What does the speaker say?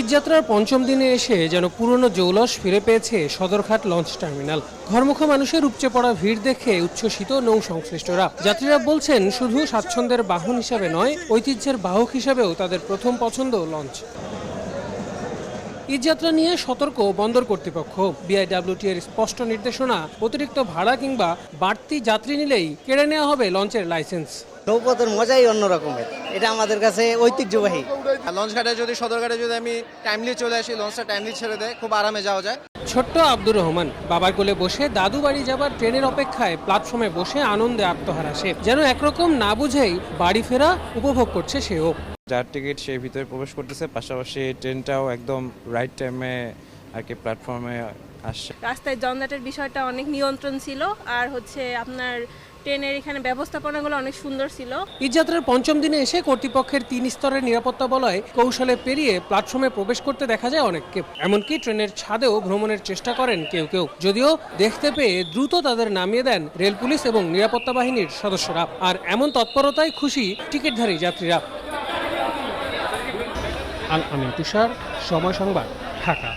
ঈদযাত্রার পঞ্চম দিনে এসে যেন পুরনো জৌলস ফিরে পেয়েছে সদরঘাট লঞ্চ টার্মিনাল। ঘরমুখ মানুষের উপচে পড়া ভিড় দেখে উচ্ছ্বসিত নৌ সংশ্লিষ্টরা যাত্রীরা বলছেন, শুধু স্বাচ্ছন্দ্যের বাহন হিসাবে নয়, ঐতিহ্যের বাহক হিসাবেও তাদের প্রথম পছন্দ লঞ্চ। ঈদযাত্রা নিয়ে সতর্ক বন্দর কর্তৃপক্ষ। বিআইডব্লিউটি এর স্পষ্ট নির্দেশনা, অতিরিক্ত ভাড়া কিংবা বাড়তি যাত্রী নিলেই কেড়ে নেওয়া হবে লঞ্চের লাইসেন্স। নৌপথের মজাই অন্য রকমের। এটা আমাদের কাছে ঐতিহ্যবাহী। লঞ্চ ঘাটে যদি সদরঘাটে যদি আমি টাইমলি চলে আসি লঞ্চটা টাইমলি ছেড়ে দেয় খুব আরামে যাওয়া যায়। ছোট্ট আব্দুর রহমান বাবার কোলে বসে দাদু বাড়ি যাবার ট্রেনের অপেক্ষায় প্ল্যাটফর্মে বসে আনন্দে আত্মহারা সে। যেন একরকম না বুঝেই বাড়ি ফেরা উপভোগ করছে সেও। যার টিকিট সেই ভিতরে প্রবেশ করতেছে পাশাপাশি ট্রেনটাও একদম রাইট টাইমে আর কি প্ল্যাটফর্মে আসছে। রাস্তায় জঞ্জাটের বিষয়টা অনেক নিয়ন্ত্রণ ছিল আর হচ্ছে আপনার ট্রেনের এখানে ব্যবস্থাপনাগুলো অনেক সুন্দর ছিল। ঈদযাত্রার পঞ্চম দিনে এসে কর্তৃপক্ষের তিন স্তরের নিরাপত্তা বলয় কৌশলে পেরিয়ে প্ল্যাটফর্মে প্রবেশ করতে দেখা যায় অনেককে। এমনকি ট্রেনের ছাদেও ভ্রমণের চেষ্টা করেন কেউ কেউ। যদিও দেখতে পেয়ে দ্রুত তাদের নামিয়ে দেন রেল পুলিশ এবং নিরাপত্তা বাহিনীর সদস্যরা। আর এমন তৎপরতায় খুশি টিকিটধারী যাত্রীরা। আল আমিন তুষার সময় সংবাদ ঢাকা।